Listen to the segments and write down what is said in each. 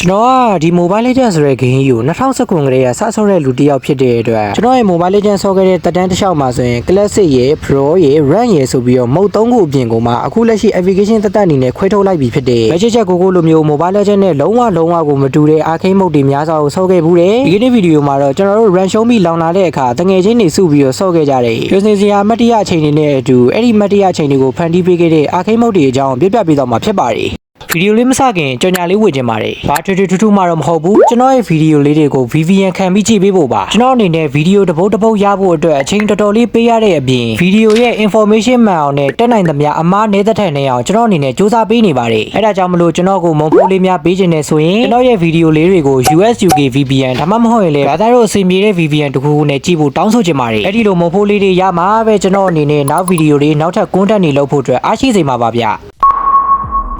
ကျွန်တော်ကဒီ Mobile Legends ဆိုတဲ့ game ကြီးကို2019ခုကလေးကစဆော့တဲ့လူတစ်ယောက်ဖြစ်တဲ့အတွက်ကျွန်တော်ရဲ့ Mobile Legends ဆော့ခဲ့တဲ့တက်တန်းတစ်လျှောက်မှာဆိုရင် Classic ရယ် Pro ရယ် Rank ရယ်ဆိုပြီးတော့မုတ်သုံးခုအပြင်ကိုမှအခုလက်ရှိ application တက်တက်အနေနဲ့ခွဲထုတ်လိုက်ပြီဖြစ်တယ်။ Magic Chat ကိုကိုလိုမျိုး Mobile Legends နဲ့လုံးဝလုံးဝကိုမတူတဲ့ arcade mode တွေများစွာကိုဆော့ခဲ့ဘူးတယ်။ဒီကနေ့ဗီဒီယိုမှာတော့ကျွန်တော်တို့ Run Show Me လောင်လာတဲ့အခါတငယ်ချင်းတွေစုပြီးတော့ဆော့ခဲ့ကြတယ်။ပြောစင်စရာမတ်တရအချိန်တွေနဲ့အတူအဲ့ဒီမတ်တရအချိန်တွေကိုဖန်တီးပေးခဲ့တဲ့ arcade mode တွေအကြောင်းပြပြပေးတော့မှာဖြစ်ပါတယ်။ ဗီဒီယိုလေးမစခင်ကြော်ညာလေးဝေချင်ပါတယ်။ဘာထွေထွေထူးထူးမှတော့မဟုတ်ဘူး။ကျွန်တော်ရဲ့ဗီဒီယိုလေးတွေကို VPN ခံပြီးကြည့်ပေးဖို့ပါ။ကျွန်တော်အနေနဲ့ဗီဒီယိုတစ်ပုတ်တစ်ပုတ်ရဖို့အတွက်အချိန်တော်တော်လေးပေးရတဲ့အပြင်ဗီဒီယိုရဲ့ information မှန်အောင်နဲ့တက်နိုင်သမျှအမားနေတဲ့ထက်နေအောင်ကျွန်တော်အနေနဲ့စူးစမ်းပေးနေပါတယ်။အဲဒါကြောင့်မလို့ကျွန်တော်ကိုမုံဖိုးလေးများပေးခြင်းနဲ့ဆိုရင်ကျွန်တော်ရဲ့ဗီဒီယိုလေးတွေကို US UK VPN ဒါမှမဟုတ်ရင်လည်းဘာသာတို့အစီအပြေတဲ့ VPN တစ်ခုခုနဲ့ကြည့်ဖို့တောင်းဆိုချင်ပါတယ်။အဲ့ဒီလိုမုံဖိုးလေးတွေရမှာပဲကျွန်တော်အနေနဲ့နောက်ဗီဒီယိုလေးနောက်ထပ် content တွေလုပ်ဖို့အတွက်အားရှိစေမှာပါဗျ။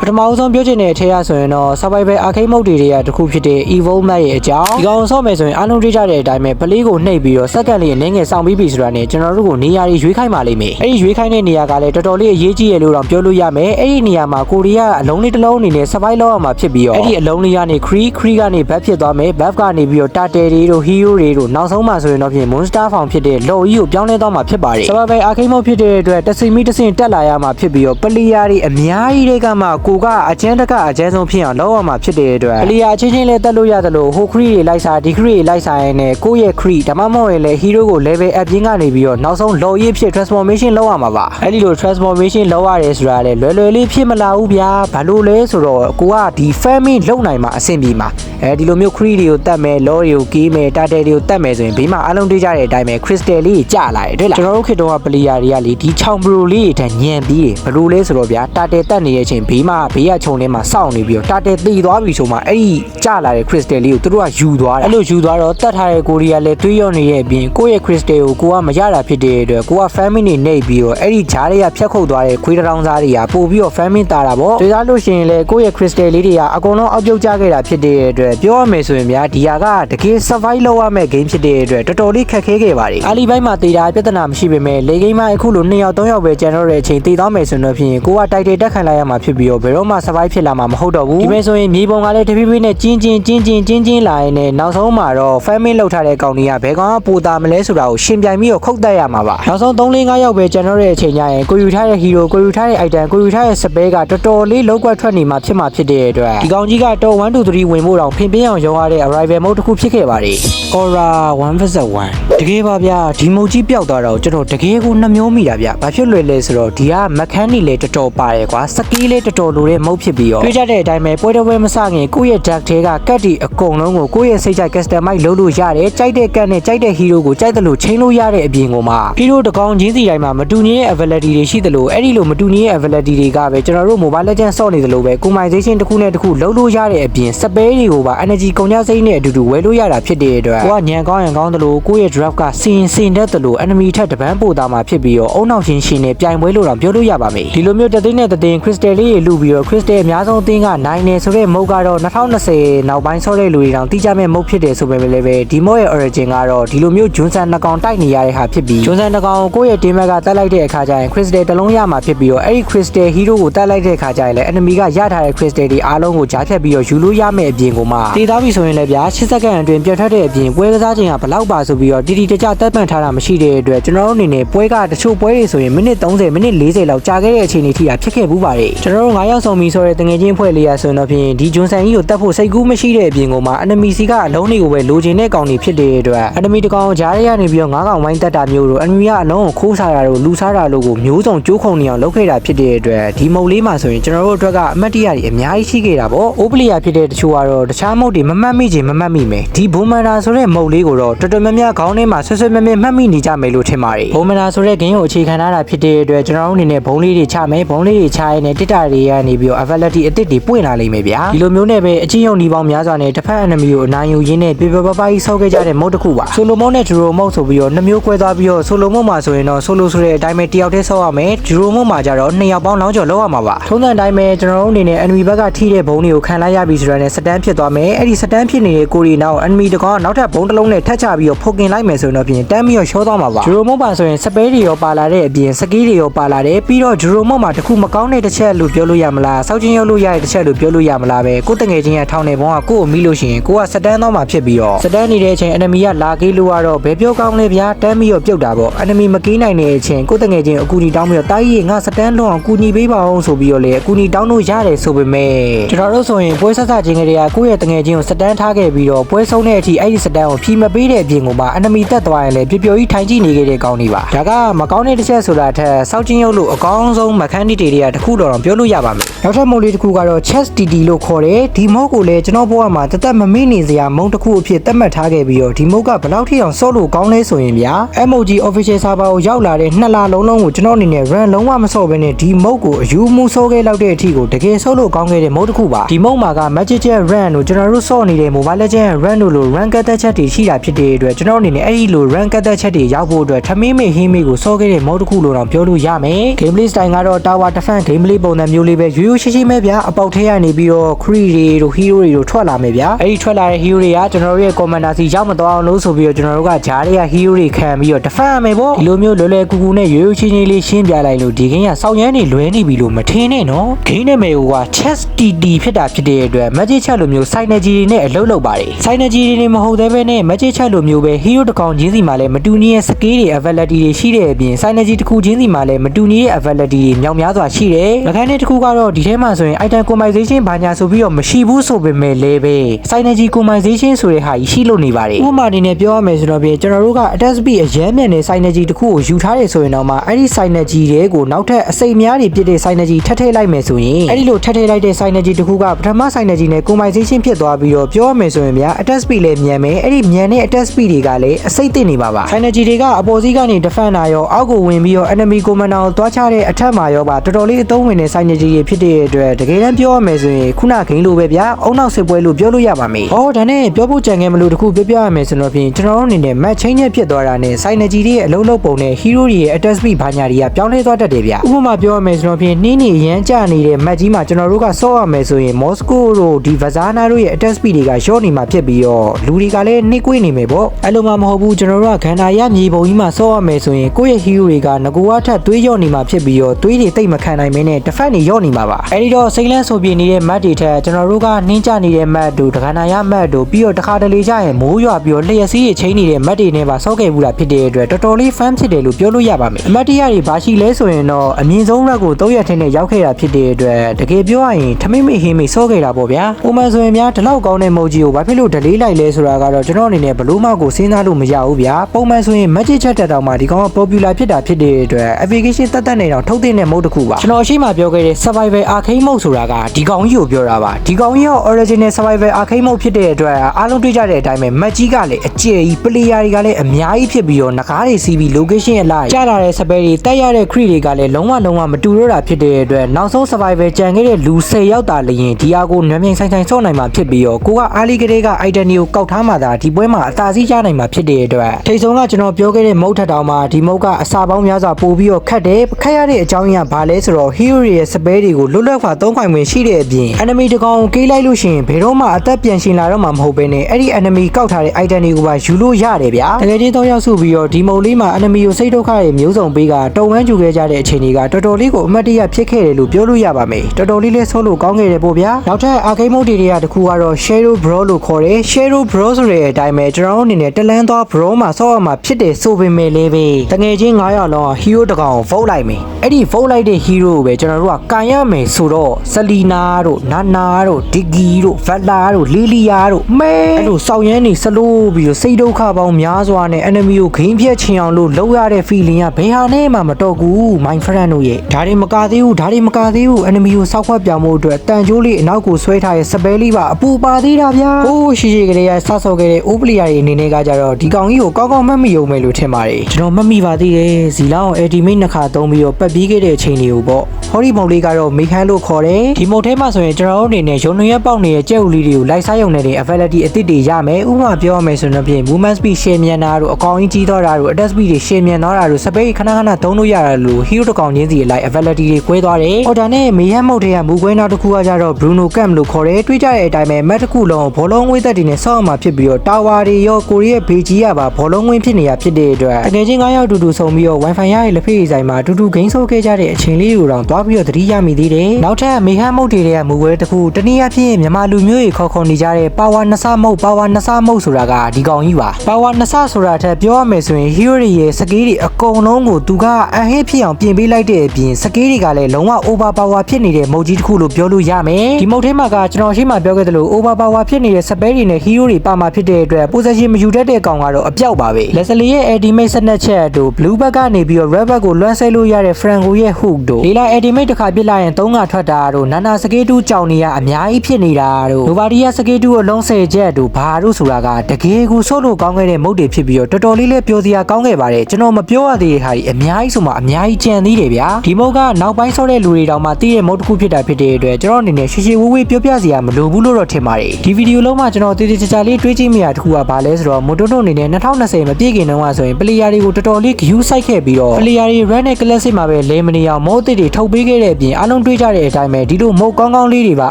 ပထမအဆုံးပြောချင်တဲ့အထက်အဆိုရင်တော့ Survival Arcade Mode တွေတွေကတစ်ခုဖြစ်တဲ့ Evil Map ရဲ့အကြောင်းဒီကောင်ဆော့မယ်ဆိုရင်အားလုံးတွေ့ကြတဲ့အတိုင်းပဲပလေးကိုနှိပ်ပြီးတော့စက္ကန့်လေးအနည်းငယ်စောင့်ပြီးပြီဆိုတာနဲ့ကျွန်တော်တို့ကိုနေရာတွေရွေးခိုင်းပါလိမ့်မယ်အဲ့ဒီရွေးခိုင်းတဲ့နေရာကလည်းတော်တော်လေးအရေးကြီးရလို့တော့ပြောလို့ရမယ်အဲ့ဒီနေရာမှာကိုရီးယားအလုံးလေးတစ်လုံးအနေနဲ့ survive လုပ်ရမှာဖြစ်ပြီးတော့အဲ့ဒီအလုံးလေးကနေ Cree Cree ကနေ Buff ဖြစ်သွားမယ် Buff ကနေပြီးတော့ Turtle တွေတို့ Hero တွေတို့နောက်ဆုံးမှဆိုရင်တော့ဖြင့် Monster Farm ဖြစ်တဲ့ Low ကြီးကိုပြောင်းလဲသွားမှာဖြစ်ပါတယ် Survival Arcade Mode ဖြစ်တဲ့အတွက်တစီမီတစင်တက်လာရမှာဖြစ်ပြီးတော့ပလီယာတွေအများကြီးတွေကမှကိုကအကျန်းတကအကျန်းဆုံးဖြစ်အောင်လုပ်ရမှာဖြစ်တဲ့အတွက်ပလီယာချင်းချင်းလေးတက်လို့ရတယ်လို့ဟိုခရီတွေလိုက်စားဒီခရီတွေလိုက်စားရင်လည်းကိုယ့်ရဲ့ခရီဒါမှမဟုတ်ရင်လည်း hero ကို level up ပြင်းကနေပြီးတော့နောက်ဆုံး low ရဖြစ် transformation လုပ်ရမှာပါအဲ့ဒီလို transformation လုပ်ရတယ်ဆိုတာလည်းလွယ်လွယ်လေးဖြစ်မလာဘူးဗျာဘာလို့လဲဆိုတော့ကိုကဒီ farming လုပ်နိုင်မှာအဆင်ပြေမှာ အဲဒီလိုမျိုးခရီတွေကိုတတ်မယ် law တွေကိုကီးမယ် turtle တွေကိုတတ်မယ်ဆိုရင်ဘေးမှာအားလုံးတွေ့ကြတဲ့အတိုင်းပဲ crystal လေးကြီးကျလာတယ်တွေ့လားကျွန်တော်တို့ခေတ္တကပလီယာတွေကလေဒီချောင်ဘရိုလေးတွေထညံပြီးတယ်ဘလို့လဲဆိုတော့ဗျာ turtle တက်နေတဲ့အချိန်ဘေးမှာဘေးကခြုံထဲမှာစောင့်နေပြီးတော့ turtle တည်သွားပြီဆိုမှအဲ့ဒီကျလာတဲ့ crystal လေးကိုသူတို့ကယူသွားတယ်အဲ့လိုယူသွားတော့တတ်ထားတဲ့ကိုရီးယားလည်းတွေးရောနေရဲ့အပြင်ကိုယ့်ရဲ့ crystal ကိုကိုကမရတာဖြစ်တဲ့အတွက်ကိုက famine နေနေပြီးတော့အဲ့ဒီဂျားတွေကဖြတ်ခုတ်သွားတဲ့ခွေးတောင်စားတွေကပို့ပြီးတော့ famine တာတာပေါ့တွေ့သားလို့ရှိရင်လည်းကိုယ့်ရဲ့ crystal လေးတွေကအကုန်လုံးအောက်ပြုတ်ကျခဲ့တာဖြစ်တဲ့အတွက်ပြောရမယ်ဆိုရင်များဒီဟာကတကယ် survive လုပ်ရမယ့် game ဖြစ်တဲ့အတွက်တော်တော်လေးခက်ခဲခဲ့ပါတယ်အာလီဘိုင်းမှာတေတာပြဿနာမရှိပေမဲ့လေဂိမ်းမှာအခုလို2ယောက်3ယောက်ပဲကျန်တော့တဲ့အချိန်တေသွားမယ်ဆိုတော့ဖြင့်ကိုကတိုက်တယ်တက်ခံလိုက်ရမှာဖြစ်ပြီးတော့ဘယ်တော့မှ survive ဖြစ်လာမှာမဟုတ်တော့ဘူးဒီမဲ့ဆိုရင်မြေပုံကလည်းတဖြည်းဖြည်းနဲ့ကျင်းကျင်းကျင်းကျင်းကျင်းကျင်းလာရင်လည်းနောက်ဆုံးမှာတော့ famine လောက်ထားတဲ့ကောင်တွေကဘယ်ကောင်ကပူတာမလဲဆိုတာကိုရှင်ပြိုင်ပြီးတော့ခုတ်တက်ရမှာပါနောက်ဆုံး3 4 5ယောက်ပဲကျန်တော့တဲ့အချိန်ကျရင်ကိုယူထားတဲ့ hero ကိုယူထားတဲ့ item ကိုယူထားတဲ့ spell ကတော်တော်လေးလောက်ကွက်ထွက်နေမှာဖြစ်မှာဖြစ်တဲ့အတွက်ဒီကောင်ကြီးကတော့1 2 3ဝင်ဖို့တောင်ဖင်ပြင်းအောင်ရောရတဲ့ arrival mode တစ်ခုဖြစ်ခဲ့ပါတယ် Aura 1 vs 1တကယ်ပါဗျာဒီမုတ်ကြီးပျောက်သွားတော့ကျွန်တော်တကယ်ကိုနှမျောမိတာဗျဘာဖြစ်လွယ်လဲဆိုတော့ဒီက mechanic လေးတော်တော်ပါတယ်ကွာ skill လေးတော်တော်လိုတဲ့မုတ်ဖြစ်ပြီးတော့တွေ့ကြတဲ့အတိုင်းပဲပွဲတော်ပွဲမစခင်ကိုယ့်ရဲ့ deck ထဲကကတ်တီအကုန်လုံးကိုကိုယ့်ရဲ့စိတ်ကြိုက် customize လုပ်လို့ရတယ်ကြိုက်တဲ့ကတ်နဲ့ကြိုက်တဲ့ hero ကိုကြိုက်တယ်လို့ချိန်လို့ရတဲ့အပြင်ကိုမှ hero တကောင်ချင်းစီတိုင်းမှာမတူညီတဲ့ ability တွေရှိသလိုအဲ့ဒီလိုမတူညီတဲ့ ability တွေကပဲကျွန်တော်တို့ mobile legend ဆော့နေသလိုပဲ customization တစ်ခုနဲ့တစ်ခုလုပ်လို့ရတဲ့အပြင် spell တွေကိုပါ energy ကုန်ကျစရိတ်နဲ့အတူတူဝယ်လို့ရတာဖြစ်တဲ့အတွက်ကိုကညံကောင်းရင်ကောင်းသလိုကိုယ့်ရဲ့ draft ကစင်စင်တတ်သလို enemy ထက်တပန်းပို့သားမှာဖြစ်ပြီးတော့အုံနောက်ချင်းရှင်နဲ့ပြိုင်ပွဲလို့တော့ပြောလို့ရပါမယ်ဒီလိုမျိုးတသိန်းနဲ့တသိန်း crystal လေးတွေလူပြီးတော့ crystal အများဆုံးအသင်းကနိုင်နေဆိုတဲ့မုတ်ကတော့2020နောက်ပိုင်းဆော့တဲ့လူတွေတောင်တိကျမဲ့မုတ်ဖြစ်တယ်ဆိုပေမဲ့လည်းပဲဒီမုတ်ရဲ့ origin ကတော့ဒီလိုမျိုးဂျွန်ဆန်နှကောင်တိုက်နေရတဲ့ဟာဖြစ်ပြီးဂျွန်ဆန်နှကောင်ကိုကိုယ့်ရဲ့ team ကတက်လိုက်တဲ့အခါကျရင် crystal တစ်လုံးရမှာဖြစ်ပြီးတော့အဲ့ဒီ crystal hero ကိုတက်လိုက်တဲ့အခါကျရင်လည်း enemy ကရထားတဲ့ crystal တွေအားလုံးကိုကြားဖြတ်ပြီးတော့ယူလို့ရမယ့်အပြင်ကိုမှတည်သားပြီဆိုရင်လည်းဗျာ80စက္ကန့်အတွင်းပြတ်ထွက်တဲ့အပြင်ပွဲကစားချိန်ကဘလောက်ပါဆိုပြီးတော့တီတီတကြတက်ပန့်ထားတာမရှိတဲ့အတွက်ကျွန်တော်တို့အနေနဲ့ပွဲကတချို့ပွဲတွေဆိုရင်မိနစ်30မိနစ်40လောက်ကြာခဲ့တဲ့အချိန်တွေထိတာဖြစ်ခဲ့ဘူးပါတယ်ကျွန်တော်တို့9ရောက်ဆောင်ပြီဆိုတဲ့တငယ်ချင်းဖွဲ့လေးရဆိုတော့ဖြင့်ဒီဂျွန်ဆန်ကြီးကိုတတ်ဖို့စိတ်ကူးမရှိတဲ့အပြင်ကိုမှ enemy စီကအလုံးတွေကိုပဲလိုချင်တဲ့ကောင်တွေဖြစ်တဲ့အတွက် enemy တကောင်ဂျားတွေကနေပြီးတော့9ကောင်ဝိုင်းတက်တာမျိုးတို့ enemy ကအလုံးကိုခိုးစားတာတို့လူစားတာတို့ကိုမျိုးစုံကြိုးခုံနေအောင်လုပ်ခဲ့တာဖြစ်တဲ့အတွက်ဒီမုံလေးမှာဆိုရင်ကျွန်တော်တို့အတွက်ကအမတ်တရတွေအများကြီးရှိခဲ့တာပေါ့အိုးပလီယာဖြစ်တဲ့တချို့ကတော့တခြားမုတ်တွေမမှတ်မိချင်မမှတ်မိမယ်ဒီဘုံမန်တာဆိုတဲ့မုတ်လေးကိုတော့တော်တော်များများခေါင်းထဲမှာဆွဆွမဲမဲမှတ်မိနေကြမယ်လို့ထင်ပါတယ်ဘုံမန်တာဆိုတဲ့ဂိမ်းကိုအခြေခံထားတာဖြစ်တဲ့အတွက်ကျွန်တော်တို့အနေနဲ့ဘုံလေးတွေချမယ်ဘုံလေးတွေချရတဲ့တစ်တာတွေကနေပြီးတော့ availability အစ်စ်တွေပွင့်လာလိမ့်မယ်ဗျာဒီလိုမျိုးနဲ့ပဲအချင်းယုံဒီပေါင်းများစွာနဲ့တစ်ဖက် enemy ကိုအနိုင်ယူရင်းနဲ့ပြပပပကြီးဆောက်ခဲ့ကြတဲ့မုတ်တစ်ခုပါဆိုလိုမုတ်နဲ့ဂျူရိုမုတ်ဆိုပြီးတော့နှစ်မျိုးကွဲသွားပြီးတော့ဆိုလိုမုတ်မှာဆိုရင်တော့ဆိုလိုဆိုတဲ့အတိုင်းပဲတယောက်တည်းဆောက်ရမယ်ဂျူရိုမုတ်မှာကျတော့နှစ်ယောက်ပေါင်းလောင်းကျော်လောက်ရမှာပါထုံးစံအတိုင်းပဲကျွန်တော်တို့အနေနဲ့ enemy ဘက်ကထိတဲ့ဘုံတွေကိုခံလိုက်ရပြီဆိုတော့လည်းစတန်ဖြစ်သွားသွားမယ်အဲ့ဒီစတန်ဖြစ်နေတဲ့ကိုရီနောက် enemy တကောင်ကနောက်ထပ်ဘုံတစ်လုံးနဲ့ထပ်ချပြီးတော့ဖုတ်ကင်လိုက်မယ်ဆိုရင်တော့ပြင်တမ်းပြီးတော့ရှောသွားမှာပါဂျီရိုမုတ်ပါဆိုရင်စပဲတွေရောပါလာတဲ့အပြင်စကီးတွေရောပါလာတယ်ပြီးတော့ဂျီရိုမုတ်မှာတခုမကောင်းတဲ့တစ်ချက်လို့ပြောလို့ရမလားစောက်ချင်းရောက်လို့ရတဲ့တစ်ချက်လို့ပြောလို့ရမလားပဲကိုတငယ်ချင်းကထောင်းနေဘုံကကို့ကိုမိလို့ရှိရင်ကိုကစတန်တော့မှာဖြစ်ပြီးတော့စတန်နေတဲ့အချိန် enemy ကလာကေးလို့ကတော့ဘယ်ပြောကောင်းလဲဗျာတမ်းပြီးတော့ပြုတ်တာပေါ့ enemy မကေးနိုင်တဲ့အချိန်ကိုတငယ်ချင်းအကူကြီးတောင်းပြီးတော့တားကြီးငါစတန်လုံးအောင်ကူညီပေးပါအောင်ဆိုပြီးတော့လေအကူကြီးတောင်းလို့ရတယ်ဆိုပေမဲ့ကျွန်တော်တို့ဆိုရင်ပွဲဆက်ဆက်ချင်းကလေးကကိုယ့်ရဲ့တငယ်ချင်းကိုစတန်ထားခဲ့ပြီးတော့ပွဲဆုံးတဲ့အထိအဲ့ဒီစတန်ကိုဖြီမပေးတဲ့အပြင်ကိုမှ enemy တက်သွားရင်လေပျော်ပျော်ကြီးထိုင်ကြည့်နေခဲ့တဲ့ကောင်းနေပါဒါကမကောင်းတဲ့တစ်ချက်ဆိုတာထက်စောက်ချင်းရုပ်လို့အကောင်းဆုံး mechanic တွေတွေကတခုတော့ပြောလို့ရပါမယ်နောက်ထပ်မုတ်လေးတစ်ခုကတော့ chess TT လို့ခေါ်တယ်ဒီမုတ်ကိုလည်းကျွန်တော်ဘဝမှာတသက်မမေ့နေစရာမုတ်တစ်ခုအဖြစ်သတ်မှတ်ထားခဲ့ပြီးတော့ဒီမုတ်ကဘယ်လောက်ထိအောင်ဆော့လို့ကောင်းလဲဆိုရင်ဗျာ MOG official server ကိုရောက်လာတဲ့နှစ်လလုံးလုံးကိုကျွန်တော်အနေနဲ့ run လုံးဝမဆော့ဘဲနဲ့ဒီမုတ်ကိုအယူမှုဆော့ခဲ့လောက်တဲ့အထိကိုတကယ်ဆော့လို့ကောင်းခဲ့တဲ့မုတ်တစ်ခုပါဒီမုတ်မှာက magic jet run ကိုကျွန်တော်တို့ဆော့နေတဲ့ mobile legend run တို့လို run ကတ်သက်ချက်တွေရှိတာဖြစ်တဲ့အတွက်ကျွန်တော်အနေနဲ့အဲ့ဒီလို run ကတ်သက်ချက်တွေရောက်ဖို့အတွက်ထမင်းမေဟင်းမေကိုဆော့ခဲ့တဲ့မုတ်တစ်ခုလို့တော့ပြောလို့ရမယ် gameplay style ကတော့ tower defense gameplay ပုံစံမျိုးလေးပဲရိုးရိုးရှင်းရှင်းပဲဗျာအပေါက်ထဲကနေပြီးတော့ cree တွေတို့ hero တွေတို့ထွက်လာမယ်ဗျာအဲ့ဒီထွက်လာတဲ့ hero တွေကကျွန်တော်တို့ရဲ့ commander စီရောက်မသွားအောင်လို့ဆိုပြီးတော့ကျွန်တော်တို့ကဂျားတွေက hero တွေခံပြီးတော့ defend ရမယ်ပေါ့ဒီလိုမျိုးလွယ်လွယ်ကူကူနဲ့ရိုးရိုးချင်းချင်းလေးရှင်းပြလိုက်လို့ဒီ game ကစောင့်ရမ်းနေလွဲနေပြီလို့မထင်နဲ့နော် game နာမည်က chess TT ဖြစ်တာဖြစ်တဲ့အတွက် magic chat လိုမျိုး synergy တွေနဲ့အလုပ်လုပ်ပါတယ် synergy တွေမဟုတ်သေးဘဲနဲ့ magic chat လိုမျိုးပဲ hero တစ်ကောင်ချင်းစီမှာလည်းမတူညီတဲ့ skill တွေ ability တွေရှိတဲ့အပြင် synergy တစ်ခုချင်းစီမှာလည်းမတူညီတဲ့ ability တွေမြောက်များစွာရှိတယ် mechanic တစ်ခုကတော့ဒီထဲမှာဆိုရင် item customization ဘာညာဆိုပြီးတော့မရှိဘူးဆိုပေမဲ့လည်းပဲ synergy customization ဆိုတဲ့ဟာကြီးရှိလို့နေပါတယ်ဥပမာအနေနဲ့ပြောရမယ်ဆိုတော့ပြင်ကျွန်တော်တို့က attack speed အရမ်းမြန်တဲ့ synergy တစ်ခုကိုယူထားတယ်ဆိုရင်တော့မှအဲ့ဒီ synergy တွေကိုနောက်ထပ်အစိမ်များတွေဖြစ်တဲ့ synergy ထပ်ထည့်လိုက်မယ်ဆိုရင်အဲ့ဒီလိုထပ်ထည့်လိုက်တဲ့ synergy တစ်ခုကပထမ synergy နဲ့ customization ဖြစ်သွားပြီးတော့ပြောရမယ်ဆိုရင်ဗျာ attack speed လည်းမြန်မယ်အဲ့ဒီမြန်တဲ့ attack speed တွေကလည်းအစိတ်သိနေပါပါ synergy တွေကအပေါ်စီးကနေ defend တာရောအောက်ကိုဝင်ပြီးတော့ enemy commander ကိုတွားချတဲ့အထက်မှာရောပါတော်တော်လေးအသုံးဝင်တဲ့ synergy တွေဖြစ်တဲ့အတွက်တကယ်တမ်းပြောရမယ်ဆိုရင်ခုနဂိမ်းလိုပဲဗျာအုံနောက်စစ်ပွဲလို့ပြောလို့ရပါမယ်။အော်ဒါနဲ့ပြောဖို့ကြံခဲ့မလို့တခုပြောပြရမယ်ဆိုတော့ဖြင့်ကျွန်တော်တို့အနေနဲ့ match change နဲ့ဖြစ်သွားတာနဲ့ synergy တွေရဲ့အလုံးလုံးပုံနဲ့ hero တွေရဲ့ attack speed ဘာညာတွေကပြောင်းလဲသွားတတ်တယ်ဗျာ။ဥပမာပြောရမယ်ဆိုတော့ဖြင့်နှင်းနေရမ်းကြနေတဲ့ match ကြီးမှာကျွန်တော်တို့ကဆော့ရမယ်ဆိုရင် Moscow တို့ဒီ Vazana တို့ရဲ့ attack speed တွေကရှော့နေမှာဖြစ်ပြီးတော့လူတွေကလည်းနှိကွေးနေမယ်ပေါ့။အဲ့လိုမှမဟုတ်ဘူးကျွန်တော်တို့ကခန္ဓာရမြေပုံကြီးမှာဆော့ရမယ်ဆိုရင်ကိုယ့်ရဲ့ hero တွေကငကူဝါထက်သွေးရော့နေမှာဖြစ်ပြီးတော့သွေးတွေတိတ်မခံနိုင်မင်းနဲ့ defend တွေရော့နေမှာပါ။အဲ့ဒီတော့စိတ်လန်းဆိုပြနေတဲ့ match တွေထက်ကျွန်တော်တို့ကနှင်းကြနေတဲ့ match တို့တခါနာရ match တို့ပြီးတော့တခါတလေကျရင်မိုးရွာပြီးတော့လျှက်စီးရချင်းနေတဲ့ match တွေနဲ့ပါဆော့ခဲ့ဘူးတာဖြစ်တဲ့အတွက်တော်တော်လေး fan ဖြစ်တယ်လို့ပြောလို့ရပါမယ်။အမတ်တရတွေဘာရှိလဲဆိုရင်တော့အမြင့်ဆုံးရက်ကို3ရက်ထင်းနဲ့ရောက်ခဲ့တာဖြစ်တဲ့အတွက်တကယ်ပြောရရင်ထမိတ်မိဟင်းမိဆော့ခဲ့တာပေါ့ဗျာ။ပုံမှန်ဆိုရင်များဒီလောက်ကောင်းတဲ့မုတ်ကြီးကိုဘာဖြစ်လို့ delay လိုက်လဲဆိုတာကတော့ကျွန်တော်အနေနဲ့ဘလို့မှကိုစဉ်းစားလို့မရဘူးဗျာ။ပုံမှန်ဆိုရင် magic chat တက်တောင်မှဒီကောင်က popular ဖြစ်တာဖြစ်တဲ့အတွက် application တက်တက်နေတော့ထုတ်တဲ့မုတ်တစ်ခုပါကျွန်တော်အရှိမပြောခဲ့တဲ့ survival arcade mode ဆိုတာကဒီကောင်ကြီးကိုပြောတာပါဒီကောင်ကြီးရော original survival arcade mode ဖြစ်တဲ့အတွက်အားလုံးတွေ့ကြတဲ့အတိုင်းပဲ match ကြီးကလည်းအကျယ်ကြီး player တွေကလည်းအများကြီးဖြစ်ပြီးတော့ငကားတွေစီးပြီး location ရဲ့လိုက်ကြားလာတဲ့ spell တွေတက်ရတဲ့ crit တွေကလည်းလုံးဝလုံးဝမတူတော့တာဖြစ်တဲ့အတွက်နောက်ဆုံး survival ကြံခဲ့တဲ့လူ10ယောက်တာလျင်ဒီအားကိုနွမ်းမြိုင်ဆိုင်ဆိုင်ဆော့နိုင်မှာဖြစ်ပြီးတော့ကိုကအားလီကလေးက item တွေကိုကောက်ထားမှသာဒီပွဲမှာအသာစီးရနိုင်မှာဖြစ်တဲ့အတွက်ထိတ်ဆုံးကကျွန်တော်ပြောခဲ့တဲ့မုတ်ထက်တောင်မှာဒီမုတ်ကအစာပေါင်းများစွာပို့ပြီးတော့ခတ်တယ်ခတ်ရတဲ့အကြောင်းရင်းကဘာလဲဆိုတော့ hero တွေရဲ့ spell တွေကိုလွတ်လပ်စွာသုံးခွင့်ဝင်ရှိတဲ့အပြင် enemy တကောင်ကိုကေးလိုက်လို့ရှိရင်ဘယ်တော့မှအသက်ပြန်ရှင်လာတော့မှာမဟုတ်ဘဲနဲ့အဲ့ဒီ enemy ကောက်ထားတဲ့ item တွေကိုပါယူလို့ရတယ်ဗျာတကယ်ချင်းတော့ရောက်စုပြီးတော့ဒီမုတ်လေးမှာ enemy ကိုစိတ်ဒုက္ခတွေမျိုးစုံပေးကတုံဝမ်းကျူခဲ့ကြတဲ့အခြေအနေကတော်တော်လေးကိုအမတ်တရဖြစ်ခဲ့တယ်လို့ပြောလို့ရပါမယ်တော်တော်လေးလဲဆုံးလို့ကောင်းခဲ့တယ်ပေါ့ဗျာနောက်ထပ် arcade mode တွေကတခုကတော့ shadow bro လို့ခေါ်တယ် shadow bro ဆိုတဲ့အတိုင်းပဲကျွန်တော်တို့အနေနဲ့တလန်းသွား bro မှာဆော့ရမှာဖြစ်တယ်ဆိုပေမဲ့လည်းပဲတကယ်ချင်း900လောက် hero တကောင်ကို vote လိုက်မယ်အဲ့ဒီ vote လိုက်တဲ့ hero ကိုပဲကျွန်တော်တို့ကကန်ရမယ်ဆိုတော့ဆလီနာတို့နာနာတို့ဒီဂီတို့ဗက်လာတို့လီလီယာတို့မဲအဲ့လိုစောက်ရမ်းနေစလို့ပြီးတော့စိတ်ဒုက္ခပေါင်းများစွာနဲ့ enemy ကိုဂိမ်းဖြတ်ချင်အောင်လို့လုပ်ရတဲ့ feeling ကဘယ်ဟာနဲ့မှမတော့ဘူး my friend တို့ရဲ့ဒါတွေမကသေးဘူးဒါတွေမကသေးဘူး enemy ကိုစောက်ခွက်ပြောင်းဖို့အတွက်တန်ကြိုးလေးအနောက်ကိုဆွဲထားတဲ့စပယ်လေးပါအပူပါသေးတာဗျာဟိုးရှိရှိကလေးကစဆော့ခဲ့တဲ့ Oplia တွေအနေနဲ့ကကြတော့ဒီကောင်ကြီးကိုကောင်းကောင်းမှတ်မိုံမယ်လို့ထင်ပါတယ်ကျွန်တော်မှတ်မိပါသေးတယ်ဇီလောင်း ultimate နှစ်ခါသုံးပြီးတော့ပတ်ပြီးခဲ့တဲ့အချိန်တွေကိုပေါ့ ဟောဒီမုံလေးကတော့မိခန်းလို့ခေါ်တယ်ဒီမုံထဲမှာဆိုရင်ကျွန်တော်တို့အနေနဲ့ရုံနှွေရက်ပေါက်နေတဲ့ကြက်ဥလေးတွေကိုလိုက်စားရုံနဲ့ availability အသစ်တွေရမယ်ဥပမာပြောရမယ်ဆိုရင်ဖြင့် movement speed ရှင်းမြန်တာတို့အကောင်ကြီးကြီးတော့တာတို့ attack speed တွေရှင်းမြန်တော့တာတို့စပိတ်ခဏခဏသုံးလို့ရတယ်လို့ hero တစ်ကောင်ချင်းစီလိုက် availability တွေကွဲသွားတယ်ဟောဒါနဲ့မေဟက်မုတ်ထဲကမူကွဲနောက်တစ်ခုကကြတော့ Bruno Camp လို့ခေါ်တယ်တွေးကြတဲ့အတိုင်းတိုင်းပဲမက်တစ်ခုလုံးဘောလုံးဝေးသက်တွေနဲ့ဆောက်အောင်မှာဖြစ်ပြီးတော့တာဝါတွေရောကိုရီးယားဘေဂျီးရပါဘောလုံးဝင်းဖြစ်နေရဖြစ်တဲ့အတွက်တကယ်ချင်း9ယောက်တူတူဆုံပြီးတော့ Wi-Fi ရရဲ့လက်ဖေးဆိုင်မှာတူတူဂိမ်းဆော့ခဲ့ကြတဲ့အချိန်လေးကိုတော့တွားပြီးတော့သတိရမိသေးတယ်နောက်ထပ်မေဟန်မုတ်တွေရဲ့မူဝဲတစ်ခုတနည်းအားဖြင့်မြန်မာလူမျိုးတွေခေါ်ခေါ်နေကြတဲ့ပါဝါနဆမုတ်ပါဝါနဆမုတ်ဆိုတာကဒီကောင်ကြီးပါပါဝါနဆဆိုတာထက်ပြောရမယ်ဆိုရင် hero တွေရဲ့စကေးတွေအကုန်လုံးကိုသူကအန်ဟစ်ဖြစ်အောင်ပြင်ပေးလိုက်တဲ့အပြင်စကေးတွေကလည်းလုံးဝ over power ဖြစ်နေတဲ့မုတ်ကြီးတစ်ခုလို့ပြောလို့ရမယ်ဒီမုတ်ထဲမှာကကျွန်တော်ရှင်းမှာပြောခဲ့သလို over power ဖြစ်နေတဲ့စပဲတွေနဲ့ hero တွေပါမှာဖြစ်တဲ့အတွက် possession မယူတတ်တဲ့ကောင်ကတော့အပြောက်ပါပဲလက်စလီရဲ့ ultimate 12ချက်တို့ blue back ကနေပြီးတော့ red back ကိုလွှမ်းဆဲလို့ရတဲ့ franco ရဲ့ hook တို့လေးလာ ultimate တစ်ခါပြစ်လိုက်ရင်3ကထွက်တာတို့နာနာစကေးတူးကြောင်နေရအများကြီးဖြစ်နေတာတို့ novadia စကေးတူးကိုလုံးဆယ်ချက်တို့ဘာတို့ဆိုတာကတကယ်ကိုဆုတ်လို့ကောင်းခဲ့တဲ့မုတ်တွေဖြစ်ပြီးတော့တော်တော်လေးလေးပြောစရာကောင်းခဲ့ပါတယ်ကျွန်တော်မပြောရသေးတဲ့ဟာကြီးအများကြီးဆိုမှအများကြီးကြံသေးတယ်ဗျာဒီမုတ်ကနောက်ပိုင်းဆော့တဲ့လူတွေတောင်မှသိတဲ့မုတ်တစ်ခုဖြစ်တာဖြစ်တဲ့အတွက်ကျွန်တော်အနေနဲ့ရှေရှေဝေးဝေးပြောပြစရာမလိုဘူးလို့တော့ထင်ပါတယ်ဒီဗီဒီယိုလုံးမှာကျွန်တော်တည်တည်ချာချာလေးတွေးကြည့်မိတာတစ်ခုကဘာလဲဆိုတော့မိုတိုတိုအနေနဲ့2020မပြည့်ခင်တုန်းကဆိုရင်ပလေယာတွေကိုတော်တော်လေးဂယူးဆိုင်ခဲ့ပြီးတော့ပလေယာတွေ run နဲ့ classic မှာပဲလဲမနေအောင်မိုးအစ်တွေထုတ်ပေးခဲ့တဲ့အပြင်အားလုံးတွေးကြတဲ့အတိုင်းပဲဒီလိုမုတ်ကောင်းကောင်းလေးတွေပါ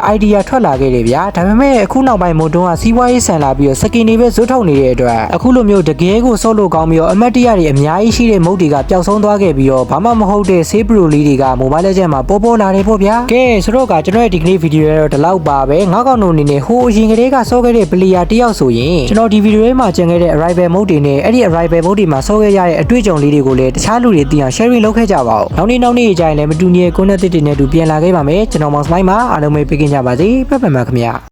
idea ထွက်လာခဲ့တယ်ဗျာဒါပေမဲ့အခုနောက်ပိုင်းမို့တုန်းကစီးပွားရေးဆန်လာပြီးတော့စကင်တွေပဲဇွတ်ထုတ်နေတဲ့အတွက်အခုလိုမျိုးတကယ်ကိုဆော့လို့ကောင်းပြီးတော့အမတ်တရတွေအများကြီးရှိတဲ့မုတ်တွေကပျောက်ဆုံးသွားခဲ့ပြီးတော့ဘာမှမဟုတ်တဲ့ save pro လေးတွေက mobile legend မှာပေါ်ပေါ်လာတယ်ပေါ့ဗျာကဲဆိုတော့ကကျွန်တော်ရဲ့ဒီကနေ့ဗီဒီယိုရတော့ဒီလောက်ပါပဲငါးကောင်တို့အနေနဲ့ဟိုအရင်ကတည်းကဆော့ခဲ့တဲ့ player တယောက်ဆိုရင်ကျွန်တော်ဒီဗီဒီယိုထဲမှာကျန်ခဲ့တဲ့ arrival mode တွေနဲ့အဲ့ဒီ arrival mode တွေမှာဆော့ခဲ့ရတဲ့အတွေ့အကြုံလေးတွေကိုလည်းတခြားလူတွေသိအောင် sharing လုပ်ခဲ့ကြပါဦးနောက်နေ့နောက်နေ့ကြရင်လည်းမတူညီတဲ့ content တွေနဲ့တူပြန်လာခဲ့ပါမယ်ကျွန်တော်မောင်စမိုင်းပါအားလုံးပဲပြေးကင်းကြပါစေဖက်ဖက်ပါခင်ဗျာ